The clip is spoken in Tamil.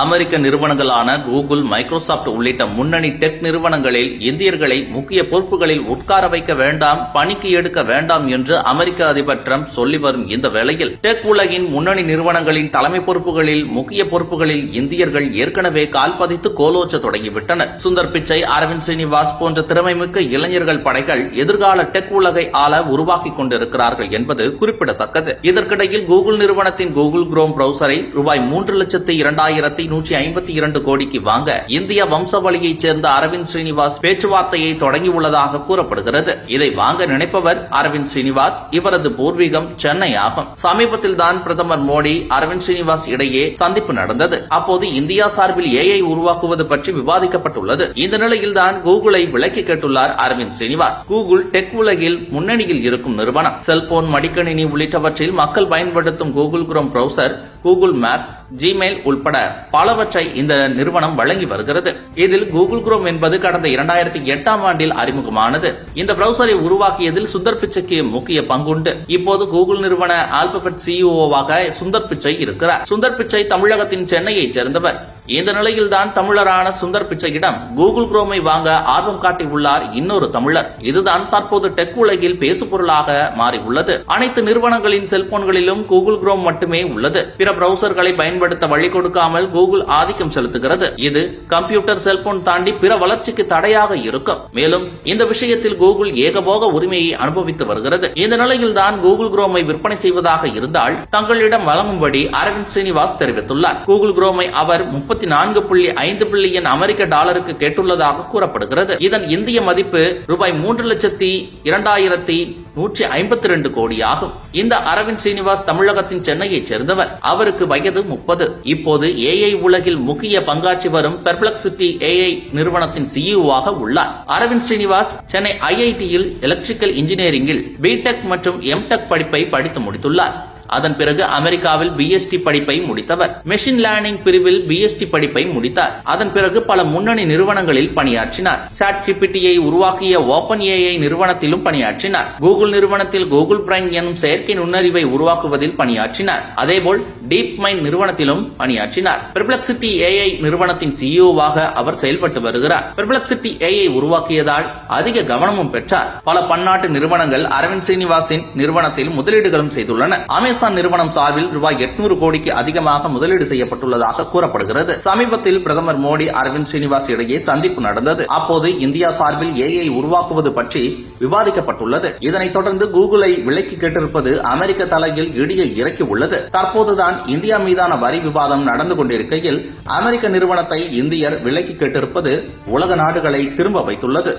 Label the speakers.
Speaker 1: அமெரிக்க நிறுவனங்களான கூகுள் மைக்ரோசாப்ட் உள்ளிட்ட முன்னணி டெக் நிறுவனங்களில் இந்தியர்களை முக்கிய பொறுப்புகளில் உட்கார வைக்க வேண்டாம் பணிக்கு எடுக்க வேண்டாம் என்று அமெரிக்க அதிபர் டிரம்ப் சொல்லி வரும் இந்த வேளையில் டெக் உலகின் முன்னணி நிறுவனங்களின் தலைமை பொறுப்புகளில் முக்கிய பொறுப்புகளில் இந்தியர்கள் ஏற்கனவே கால் பதித்து கோலோச்ச தொடங்கிவிட்டனர். சுந்தர் பிச்சை அரவிந்த் சீனிவாஸ் போன்ற திறமைமிக்க இளைஞர்கள் படைகள் எதிர்கால டெக் உலகை ஆள உருவாக்கிக் கொண்டிருக்கிறார்கள் என்பது குறிப்பிடத்தக்கது. இதற்கிடையில் கூகுள் நிறுவனத்தின் கூகுள் குரோம் பிரவுசரை ரூபாய் மூன்று லட்சத்து இரண்டாயிரத்தி நூற்றி ஐம்பத்தி இரண்டு கோடிக்கு வாங்க இந்திய வம்சவழியைச் சேர்ந்த அரவிந்த் ஸ்ரீனிவாஸ் பேச்சுவார்த்தையை தொடங்கியுள்ளதாக கூறப்படுகிறது. இதை வாங்க நினைப்பவர் அரவிந்த் ஸ்ரீனிவாஸ். இவரது பூர்வீகம் சென்னை ஆகும். சமீபத்தில் தான் பிரதமர் மோடி அரவிந்த் ஸ்ரீனிவாஸ் இடையே சந்திப்பு நடந்தது. அப்போது இந்தியா சார்பில் ஏஐ உருவாக்குவது பற்றி விவாதிக்கப்பட்டுள்ளது. இந்த நிலையில் தான் கூகுளை விலக்கி கேட்டுள்ளார் அரவிந்த் ஸ்ரீனிவாஸ். கூகுள் டெக் உலகில் முன்னணியில் இருக்கும் நிறுவனம். செல்போன் மடிக்கணினி உள்ளிட்டவற்றில் மக்கள் பயன்படுத்தும் Google Chrome browser Google map Gmail உள்பட பலவற்றை இந்த நிறுவனம் வழங்கி வருகிறது. இதில் கூகுள் குரோம் என்பது கடந்த இரண்டாயிரத்தி எட்டாம் ஆண்டில் அறிமுகமானது. இந்த பிரவுசரை உருவாக்கியதில் சுந்தர் பிச்சைக்கு முக்கிய பங்குண்டு. இப்போது கூகுள் நிறுவன ஆல்பபெட் சிஇஓவாக சுந்தர் பிச்சை இருக்கிறார். சுந்தர் பிச்சை தமிழகத்தின் சென்னையைச் சேர்ந்தவர். இந்த நிலையில்தான் தமிழரான சுந்தர் பிச்சையிடம் கூகுள் குரோமை வாங்க ஆர்வம் காட்டியுள்ளார் இன்னொரு தமிழர். இதுதான் தற்போது டெக் உலகில் பேசுபொருளாக மாறியுள்ளது. அனைத்து நிறுவனங்களின் செல்போன்களிலும் கூகுள் குரோம் மட்டுமே உள்ளது. பிற பிரவுசர்களை பயன்படுத்த வழி கொடுக்காமல் கூகுள் ஆதிக்கம் செலுத்துகிறது. இது கம்ப்யூட்டர் செல்போன் தாண்டி பிற வளர்ச்சிக்கு தடையாக இருக்கும். மேலும் இந்த விஷயத்தில் கூகுள் ஏகபோக உரிமையை அனுபவித்து வருகிறது. இந்த நிலையில் தான் கூகுள் குரோமை விற்பனை செய்வதாக இருந்தால் தங்களிடம் வழங்கும்படி அரவிந்த் ஸ்ரீனிவாஸ் தெரிவித்துள்ளார். கூகுள் குரோமை அவர் முப்பத்தி முப்பத்தி நான்கு புள்ளி ஐந்து பில்லியன் அமெரிக்க டாலருக்கு கேட்டுள்ளதாக கூறப்படுகிறது. இதன் இந்திய மதிப்பு ரூபாய் மூன்று லட்சத்தி இரண்டாயிரத்தி நூற்றி ஐம்பத்தி ரெண்டு கோடி ஆகும் இந்த அரவிந்த் ஸ்ரீனிவாஸ் தமிழகத்தின் சென்னையைச் சேர்ந்தவர். அவருக்கு வயது முப்பது. இப்போது ஏஐ உலகில் முக்கிய பங்காற்றி வரும் பெர்ப்ளக்சிட்டி ஏஐ நிறுவனத்தின் சிஇஓவாக உள்ளார். அரவிந்த் ஸ்ரீனிவாஸ் சென்னை ஐஐடியில் எலக்ட்ரிக்கல் இன்ஜினியரிங்கில் பிடெக் மற்றும் எம்டெக் படிப்பை படித்து முடித்துள்ளார். அதன் பிறகு அமெரிக்காவில் பிஎஸ்டி படிப்பை முடித்தவர். மெஷின் லேர்னிங் பிரிவில் பிஎஸ்டி படிப்பை முடித்தார். அதன் பிறகு பல முன்னணி நிறுவனங்களில் பணியாற்றினார். சாட் ஜிபிடியை உருவாக்கிய ஓபன் ஏஐ நிறுவனத்திலும் பணியாற்றினார். கூகுள் நிறுவனத்தில் கூகுள் பிரைம் எனும் செயற்கை நுண்ணறிவை உருவாக்குவதில் பணியாற்றினார். அதேபோல் டீப் மைண்ட் நிறுவனத்திலும் பணியாற்றினார். பெர்ப்ளெக்சிட்டி ஏஐ நிறுவனத்தின் சிஇஓவாக அவர் செயல்பட்டு வருகிறார். பெர்ப்ளெக்சிட்டி ஏஐ உருவாக்கியதால் அதிக கவனமும் பெற்றார். பல பன்னாட்டு நிறுவனங்கள் அரவிந்த் சீனிவாசின் நிறுவனத்தில் முதலீடுகளும் செய்துள்ளன. அமேசான் நிறுவனம் சார்பில் ரூபாய் எட்நூறு கோடிக்கு அதிகமாக முதலீடு செய்யப்பட்டுள்ளதாக கூறப்படுகிறது. சமீபத்தில் பிரதமர் மோடி அரவிந்த் சீனிவாஸ் இடையே சந்திப்பு நடந்தது. அப்போது இந்தியா சார்பில் ஏஐ உருவாக்குவது பற்றி விவாதிக்கப்பட்டுள்ளது. இதனைத் தொடர்ந்து கூகுளை விலைக்கு கேட்டிருப்பது அமெரிக்க தலையில் இடியை இறக்கி உள்ளது தற்போதுதான் இந்தியா மீதான வரி விவாதம் நடந்து கொண்டிருக்கையில் அமெரிக்க நிறுவனத்தை இந்தியர் விலைக்கு கேட்டிருப்பது உலக நாடுகளை திரும்ப வைத்துள்ளது.